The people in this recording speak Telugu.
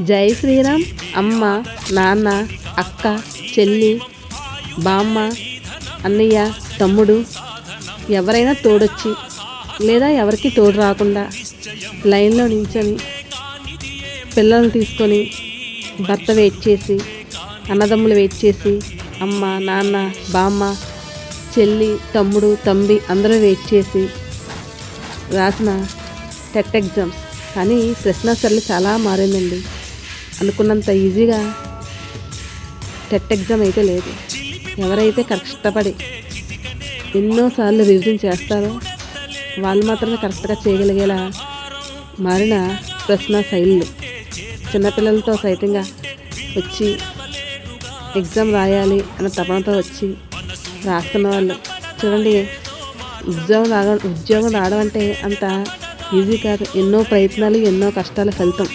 జై శ్రీరామ్. అమ్మ నాన్న అక్క చెల్లి బామ్మ అన్నయ్య తమ్ముడు ఎవరైనా తోడొచ్చి లేదా ఎవరికి తోడు రాకుండా లైన్లో నించొని పిల్లల్ని తీసుకొని భర్త వెయిట్ చేసి అన్నదమ్ములు వెయిట్ చేసి అమ్మ నాన్న బామ్మ చెల్లి తమ్ముడు తంబి అందరూ వెయిట్ చేసి రాసిన టెట్ ఎగ్జామ్స్. కానీ ప్రశ్నాసరళి చాలా మారిందండి. అనుకున్నంత ఈజీగా టెట్ ఎగ్జామ్ అయితే లేదు. ఎవరైతే కష్టపడి ఎన్నోసార్లు రివిజన్ చేస్తారో వాళ్ళు మాత్రమే కరెక్ట్గా చేయగలిగేలా మారిన ప్రశ్న శైలులు. చిన్నపిల్లలతో సైతంగా వచ్చి ఎగ్జామ్ రాయాలి అన్న తపనతో వచ్చి రాస్తున్న వాళ్ళు. చూడండి ఉద్యోగం రావడం ఉద్యోగం రావడం అంటే అంత ఈజీ కాదు. ఎన్నో ప్రయత్నాలు ఎన్నో కష్టాల ఫలితం.